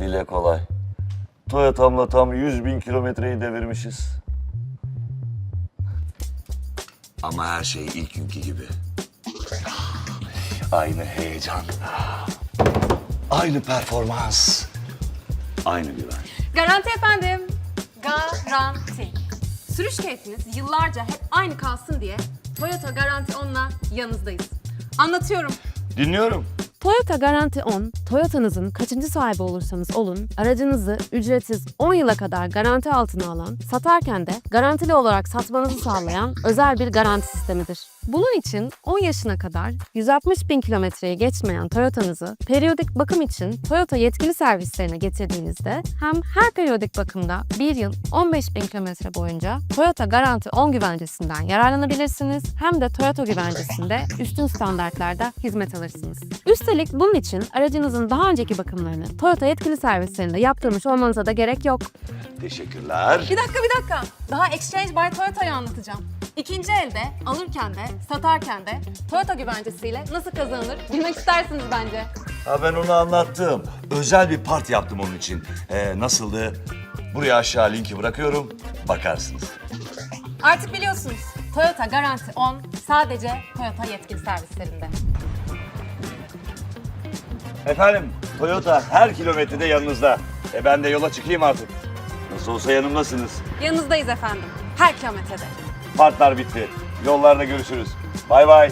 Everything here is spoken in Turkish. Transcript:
Dile kolay. Toyota'mla tam 100 bin kilometreyi devirmişiz. Ama her şey ilk günkü gibi. Aynı heyecan. Aynı performans. Aynı güven. Garanti efendim. Garanti. Sürüş keyfiniz yıllarca hep aynı kalsın diye Toyota Garanti 10'la yanınızdayız. Anlatıyorum. Dinliyorum. Toyota Garanti 10, Toyota'nızın kaçıncı sahibi olursanız olun, aracınızı ücretsiz 10 yıla kadar garanti altına alan, satarken de garantili olarak satmanızı sağlayan özel bir garanti sistemidir. Bunun için 10 yaşına kadar 160 bin kilometreye geçmeyen Toyota'nızı periyodik bakım için Toyota yetkili servislerine getirdiğinizde hem her periyodik bakımda 1 yıl 15 bin kilometre boyunca Toyota Garanti 10 güvencesinden yararlanabilirsiniz hem de Toyota güvencesinde üstün standartlarda hizmet alırsınız. Üstelik bunun için aracınızın daha önceki bakımlarını Toyota yetkili servislerinde yaptırmış olmanıza da gerek yok. Teşekkürler. Bir dakika bir dakika. Daha Exchange by Toyota'yı anlatacağım. İkinci elde alırken de satarken de Toyota güvencesiyle nasıl kazanılır bilmek istersiniz bence. Ha ben onu anlattım. Özel bir part yaptım onun için. Ee, nasıldı? Buraya aşağı linki bırakıyorum. Bakarsınız. Artık biliyorsunuz. Toyota Garanti 10 sadece Toyota yetkili servislerinde. Efendim, Toyota her kilometrede yanınızda. E ben de yola çıkayım artık. Nasıl olsa yanımdasınız. Yanınızdayız efendim. Her kilometrede. Partlar bitti. Yollarda görüşürüz. Bay bay.